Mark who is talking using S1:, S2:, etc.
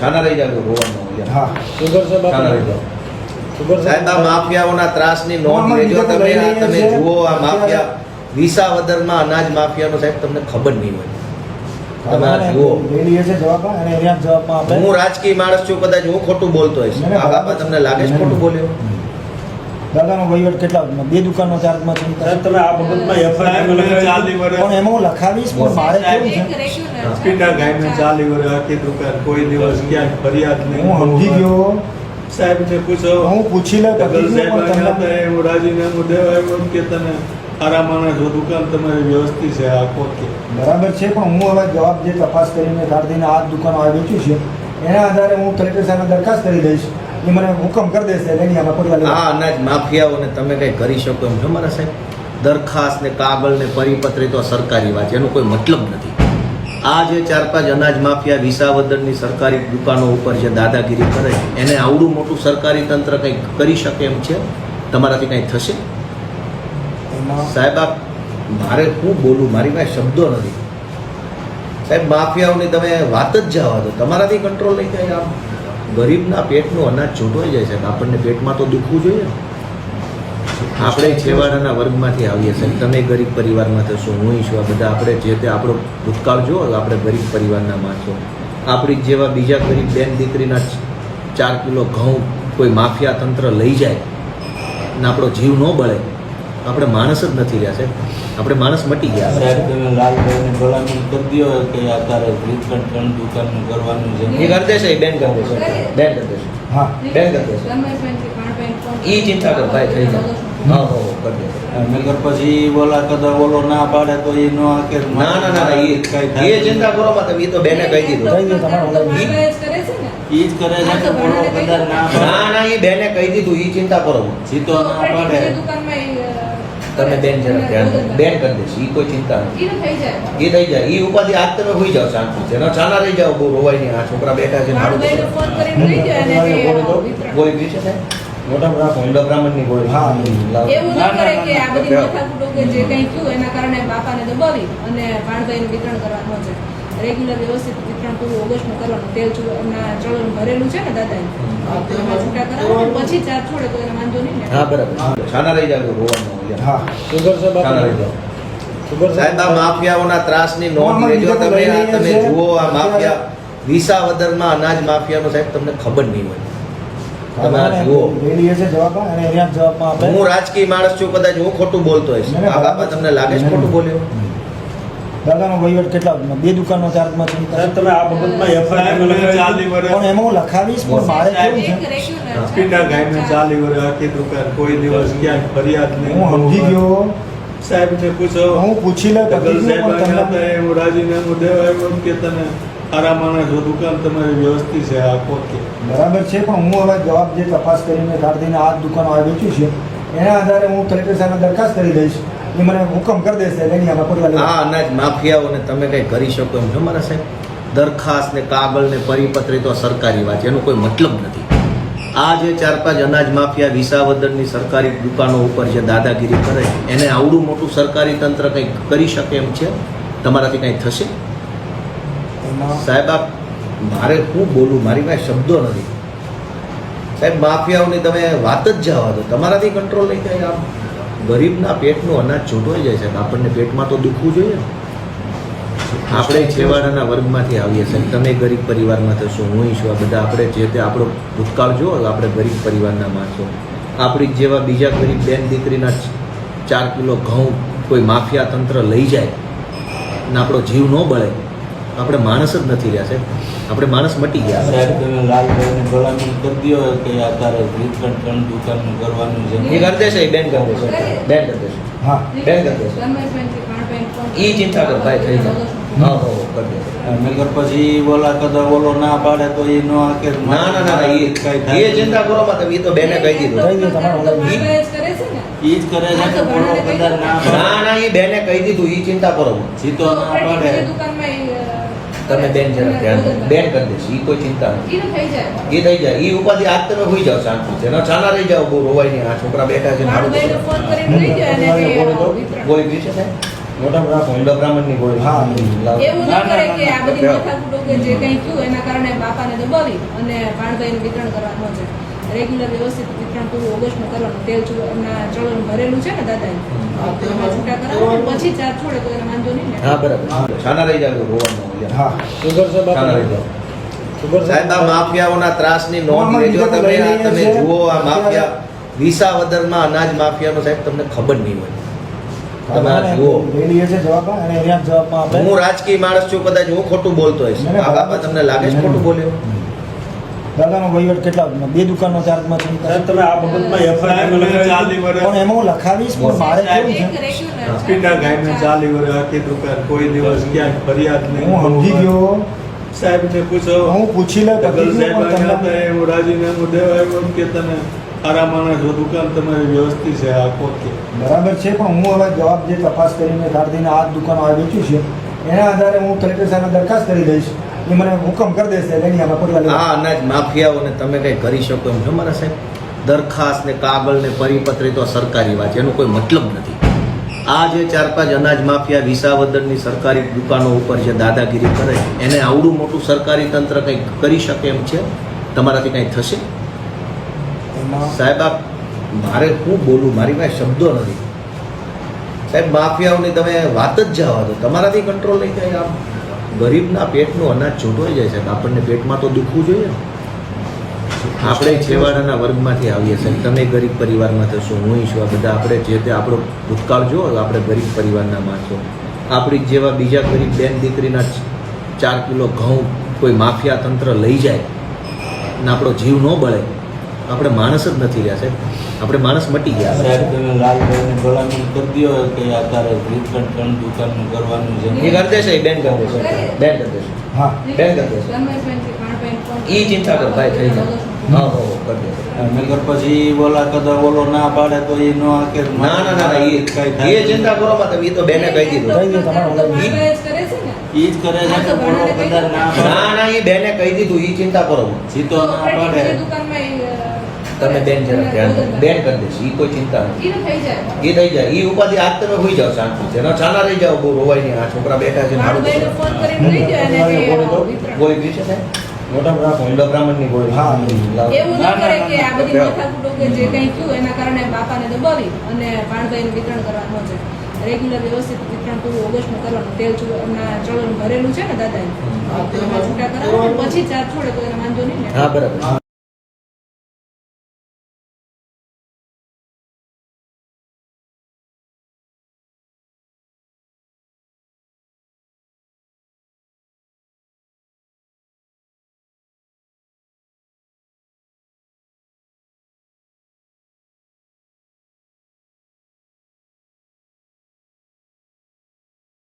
S1: છાના રહી જાવ રોવાનું
S2: હા.
S3: સુગર છે
S1: છાના રહી જાવ સાહેબ આ માફિયાઓના ત્રાસની નોંધ લેજો. તમે જુઓ આ માફિયા. વિસાવદરમાં અનાજ માફિયાનો સાહેબ તમને ખબર નહીં હોય. તમે આ જુઓ. હું રાજકીય માણસ છું કદાચ હું ખોટું બોલતો આ બાબા તમને લાગે છે ખોટું બોલ્યો?
S2: દાદાનો વહીવટ કેટલા બે દુકાનનો ચાર્જમાં છે
S3: તમે આ બાબતમાં એફઆઈઆર
S2: પણ એમાં હું લખાવીશ પણ મારે કેવું છે?
S4: પીટા ગાયને ચાલી વર્ષ આખી દુકાન કોઈ દિવસ ક્યાંય ફરિયાદ નહીં
S2: હું સમજી ગયો.
S4: સાહેબ ને પૂછો
S2: હું પૂછી
S4: લે એવું રાજીનામું દેવા કે તને સારા માણસ જો દુકાન તમારી વ્યવસ્થિત છે આ કોકે
S2: બરાબર છે પણ હું હવે જવાબ જે તપાસ કરીને કાઢીને આ જ દુકાનો આ વેચ્યું છે એના આધારે હું કલેક્ટર સાહેબને દરખાસ્ત કરી દઈશ. એ મને હુકમ કરી દેશે એની આમાં પગલાં
S1: આ અનાજ માફિયાઓને તમે કંઈ કરી શકો એમ. છો મારા સાહેબ દરખાસ્ત ને કાગળ ને પરિપત્ર તો સરકારી વાત છે એનો કોઈ મતલબ નથી. આ જે ચાર પાંચ અનાજ માફિયા વિસાવદરની સરકારી દુકાનો ઉપર જે દાદાગીરી કરે એને આવડું મોટું સરકારી તંત્ર કંઈક કરી શકે એમ છે? તમારાથી કંઈ થશે? સાહેબ આ મારે શું બોલું? મારી પાસે શબ્દો નથી. સાહેબ માફિયાઓની તમે વાત જ જવા દો. તમારાથી કંટ્રોલ નહીં થાય આમ. ગરીબના પેટનું અનાજ છૂટવાઈ જાય છે આપણને પેટમાં તો દુખવું જોઈએ. આપણે છેવાડાના વર્ગમાંથી આવીએ છીએ તમે ગરીબ પરિવારમાં થશો, હું છું. આ બધા આપણે જે તે આપણો ભૂતકાળ જો આપણે ગરીબ પરિવારના માણસો. આપણી જેવા બીજા ગરીબ બેન દીકરીના ચાર કિલો ઘઉં કોઈ માફિયા તંત્ર લઈ જાય ને આપણો જીવ ન બળે આપણે માણસ જ નથી રહ્યા છે. આપણે માણસ મટી ગયા
S5: સાહેબ તમે લાલભાઈને ભલામણ કરી દો કે આ તારે વિતરણ ત્રણ દુકાનનું કરવાનું છે?
S1: એ કરી દેશે એ બેન કરી દેશે. બેન કરી દેશે.
S2: હા.
S1: બેન કરી દેશે. ઈ ચિંતા કર ભાઈ થઈ જાય હા હો હો, કરી દેશે.
S5: નગર પછી બોલા કદાચ બોલો ના પાડે તો એ નો આકે
S1: ના ના ના
S5: કઈ
S1: એ ચિંતા કરો માં એ તો બેને કહી દીધું.
S2: કહી તમારો ઓલા
S5: જ કરે છે કે બોલો કદાચ ના
S1: ના ના એ બેને કહી દીધું એ ચિંતા કરો.
S5: જીતો ના પાડે.
S1: તમે બેન જરા ધ્યાન બેન કરી દેશો એ કોઈ ચિંતા નથી. એ થઈ જાય. એ ઉપાધિ આજ તમે હોઈ જાઓ શાંતિ છે. ચાના રહી જાઓ બહુ રોવાય નહીં આ છોકરા બેઠા છે મારું કોઈ બી છે. સાહેબ?
S2: મોટા
S1: ઊંડા બ્રાહ્મણની ગોળી.
S2: હા.
S6: એવું ન
S5: ના, ના,
S6: કરે કે આ બધી માથાકૂટો કે જે કંઈ થયું એના કારણે બાપાને દબાવી અને ભાણભાઈનું વિતરણ કરવાનું છે. રેગ્યુલર વ્યવસ્થિત વિતરણ પૂરું ઓગસ્ટમાં કરવાનું. તેલ ચૂ- એમના ચલણ ભરેલું છે ને દાદાએ. એમાં છૂટા કરાવો પછી ચાર છોડે તો વાંધો નહીં
S1: હા બરાબર. છાના રહી જાવ રોવાનું
S2: હા.
S3: સુગર છે
S1: છાના રહી જાવ સાહેબ આ માફિયાઓના ત્રાસની નોંધ લેજો. તમે આ તમે જુઓ આ માફિયા. વિસાવદરમાં અનાજ માફિયાનો સાહેબ તમને ખબર નહીં હોય. તમે આ જુઓ.
S2: લઈ લઈએ છે જવાબ અને એરિયા જવાબમાં આપણે
S1: હું રાજકીય માણસ છું કદાચ હું ખોટું બોલતો
S2: હોય
S1: આ બાબા તમને લાગે છે ખોટું બોલ્યો?
S2: દાદાનો વહીવટ કેટલા બે દુકાનનો ચાર્જમાં છે?
S3: તમે આ બાબતમાં એફઆઈઆર
S2: પણ એમાં હું લખાવીશ પણ મારે કેવું છે.
S4: પીટા ગાયને ચાલી વર્ષ આખી દુકાન કોઈ દિવસ ક્યાંય ફરિયાદ નહીં
S2: હું સમજી ગયો.
S4: સાહેબ ને પૂછો.
S2: હું પૂછી લે
S4: એવું રાજીનામું દેવા એમ કે તને સારા માણસ જો દુકાન તમારી વ્યવસ્થિત છે આ કોકે.
S2: બરાબર છે પણ હું હવે જવાબ જે તપાસ કરીને કાઢીને આ દુકાન દુકાનો આ વેચ્યું છે. એના આધારે હું કલેક્ટર સાહેબને દરખાસ્ત કરી દઈશ. એ મને હુકમ કરી દેશે એની આમાં પગલાં
S1: આ અનાજ માફિયાઓને તમે કંઈ કરી શકો એમ છો મારા સાહેબ? દરખાસ્ત ને કાગળ ને પરિપત્ર એ તો સરકારી વાત છે એનો કોઈ મતલબ નથી. આ જે ચાર પાંચ અનાજ માફિયા વિસાવદરની સરકારી દુકાનો ઉપર જે દાદાગીરી કરે એને આવડું મોટું સરકારી તંત્ર કંઈક કરી શકે એમ છે? તમારાથી કંઈ થશે? સાહેબ આપ મારે શું બોલું મારી પાસે શબ્દો નથી. સાહેબ માફિયાઓની તમે વાત જ જવા દો. તમારાથી કંટ્રોલ નહીં થાય આમ. ગરીબના પેટનું અનાજ છૂટવાઈ જાય સાહેબ. આપણને પેટમાં તો દુખવું જોઈએ. આપણે છેવાડાના વર્ગમાંથી આવીએ સાહેબ. તમે ગરીબ પરિવારમાં થશો હું છું. આ બધા આપણે જે તે આપણો ભૂતકાળ જુઓ આપણે ગરીબ પરિવારના માણસો. આપણી જેવા બીજા ગરીબ બેન દીકરીના ચાર કિલો ઘઉં કોઈ માફિયા તંત્ર લઈ જાય ને આપણો જીવ ન બળે. આપણે માણસ જ નથી રહ્યા સાહેબ. આપણે માણસ મટી ગયા.
S5: સાહેબ તમે લાલભાઈને ભલામણ કરી દો કે આ તારે વિતરણ ત્રણ દુકાનનું કરવાનું છે?
S1: એ કરી દેશે એ બેન કરી દેશે બેન કરી દેશે
S2: હા.
S1: બેન કરી દેશે
S6: રમેશભાઈથી ભાણભાઈને ફોન
S1: ઈ ચિંતા કર ભાઈ થઈ જાય હા હો હો, કરી દેશે
S5: નગર પછી બોલા કદા બોલો ના પાડે તો એ નો આકે
S1: ના ના ના એ ઈ
S5: કઈ
S1: એ ચિંતા કરો માં તમે ઈ તો બેને કહી દીધું.
S2: કહી તમારો ઓલા
S6: જ કરે છે ને
S5: ઈ જ કરે છે કે બોલો કદા ના
S1: ના ના એ બેને કહી દીધું એ ચિંતા કરો.
S5: જીતો ના પાડે.
S6: દુકાનમાં
S1: તમે બેન જરા ધ્યાન. બેન કરી દેશે એ કોઈ ચિંતા નથી
S6: એ થઈ જાય
S1: એ થઈ જાય ઉપાધિ આજ તમે હોઈ જાઓ શાંતિ છે ચાના રહી જાઓ બહુ રોવાય નહીં આ છોકરા બેઠા છે મારું
S6: ભાણભાઈને ફોન કરીને લઈ જાય અને કે, અ, વિતરણ
S1: ગોળી પી છે?
S3: મોટા રાખો
S1: ઊંડા બ્રાહ્મણની ગોળી
S2: હા.
S6: એવું
S5: ન
S6: કરે કે આ બધી. માથાકૂટો કે જે કંઈ થયું એના કારણે બાપાને દબાવી અને ભાણભાઈનું વિતરણ કરવાનું છે રેગ્યુલર વ્યવસ્થિત વિતરણ પૂરું ઓગસ્ટમાં કરવાનું. તેલ એમના ચલણ ભરેલું છે ને દાદાએ તો એમાં છૂટા કરાવવાનું પછી ચાર છોડે તો એને વાંધો નહીં
S1: હા બરાબર. છાના રહી જાય રોવાનું
S2: હા.
S3: સુગર છે
S1: રહી
S3: બાપા
S1: જાઓ
S3: સુગર છે
S1: સાહેબ આ માફિયાઓના ત્રાસની નોંધ લેજો. તમે
S2: લઈ
S1: આ
S2: લઈએ
S1: તમે જુઓ આ માફિયા. વિસાવદરમાં અનાજ માફિયાનો સાહેબ તમને ખબર નહીં હોય. તમે આ જુઓ. હું રાજકીય માણસ છું કદાચ હું ખોટું બોલતો
S2: હોય
S1: આ બાબા તમને લાગે છે ખોટું બોલ્યો?
S2: દાદાનો વહીવટ કેટલા બે દુકાનનો ચાર્જમાં છે.
S3: સાહેબ તમે આ બાબતમાં એફઆઈઆર
S4: લખાવી
S2: પણ એમાં હું લખાવીશ પણ મારે કેવું છે?
S4: પીટા ગાયને ચાલી વર્ષ આખી દુકાન કોઈ દિવસ ક્યાંક ફરિયાદ નહીં.
S2: હું સમજી ગયો.
S4: સાહેબને પૂછો.
S2: હું પૂછી લે
S4: સાહેબ એવું રાજીનામું દેવા આવ્યો કે તમે સારા માણસ છો દુકાન તમારી વ્યવસ્થિત છે આ કે.
S2: બરાબર છે પણ હું હવે જવાબ જે તપાસ કરીને કાઢીને આ જ દુકાનો આ વેચ્યું છે એના આધારે હું કલેક્ટર સાહેબને દરખાસ્ત કરી દઈશ. એ મને હુકમ કરી દેશે આમાં પગલાં
S1: આ અનાજ માફિયાઓને તમે કંઈ કરી શકો એમ. છો મારા સાહેબ દરખાસ્ત ને કાગળ ને પરિપત્ર તો સરકારી વાત એનો કોઈ મતલબ નથી. આ જે ચાર પાંચ અનાજ માફિયા વિસાવદરની સરકારી દુકાનો ઉપર જે દાદાગીરી કરે એને આવડું મોટું સરકારી તંત્ર કંઈક કરી શકે એમ છે? તમારાથી કંઈ થશે? સાહેબ આ મારે હું બોલું મારી પાસે શબ્દો નથી. સાહેબ માફિયાઓની તમે વાત જ જવા દો. તમારાથી કંટ્રોલ નહીં થાય આમ. ગરીબના પેટનું અનાજ છૂટવાઈ જાય સાહેબ આપણને પેટમાં તો દુખવું જોઈએ. આપણે છેવાડાના વર્ગમાંથી આવીએ સાહેબ તમે ગરીબ પરિવારમાં થશો, હું છું, આ બધા આપણે જે તે આપણો ભૂતકાળ જોવો આપણે ગરીબ પરિવારના માણસો. આપણી જેવા બીજા ગરીબ બેન દીકરીના ચાર કિલો ઘઉં કોઈ માફિયા તંત્ર લઈ જાય ને આપણો જીવ ન બળે આપણે માણસ જ નથી રહ્યા છે આપણે માણસ મટી ગયા
S5: સાહેબ તમે લાલભાઈને ભલામણ કરી દો કે ત્રણ દુકાનનું કરવાનું છે.
S1: એ કરી દેશે બેન કરી દેશે. બેન કરી દેશે.
S2: હા.
S1: બેન કરી દેશે.
S6: ધર્મેશભાઈથી ભાણભાઈને ફોન
S1: ઈ ચિંતા કર ભાઈ થઈ જાય. હા હો હો, કરી દેશે.
S5: નગર પછી ઓલા ના પાડે તો એ નો આકે
S1: ના ના ના ના એ એ ચિંતા કરો એ તો બેને કહી દીધું.
S6: જ કરે છે ને.
S5: ઈ જ કરે છે કે ઓલો કદાચ ના
S1: ના ના એ બેને કહી દીધું એ ચિંતા કરો.
S5: જીતો ના પાડે.
S6: દુકાનમાં
S1: તમે બેન જરા ધ્યાન બેન કરી દેશે એ કોઈ ચિંતા નથી. એ થઈ જાય. એ ઉપાધિ આજ તમે હોઈ જાઓ શાંતિ જેનો છાના રહી જાઓ બહુ રોવાય નહીં. આ છોકરા બેઠા છે ને
S6: કોઈ.
S1: ગોળી પી છે
S3: મોટા રાખો
S1: ઊંડા બ્રાહ્મણની ગોળી.
S2: હા.
S6: એવું ન
S5: ના, ના,
S6: કરે કે આ બધી માથાકૂટો કે જે કંઈ થયું એના કારણે બાપાને દબાવી અને ભાણભાઈનું વિતરણ કરવાનું છે રેગ્યુલર વ્યવસ્થિત વિતરણ પૂરું ઓગસ્ટમાં કરવાનું. તેલ ચૂ- ચલણ ભરેલું છે ને એમાં છૂટા કરાવવાનું. પછી ચાર છોડે તો એને વાંધો નહીં
S1: હા બરાબર.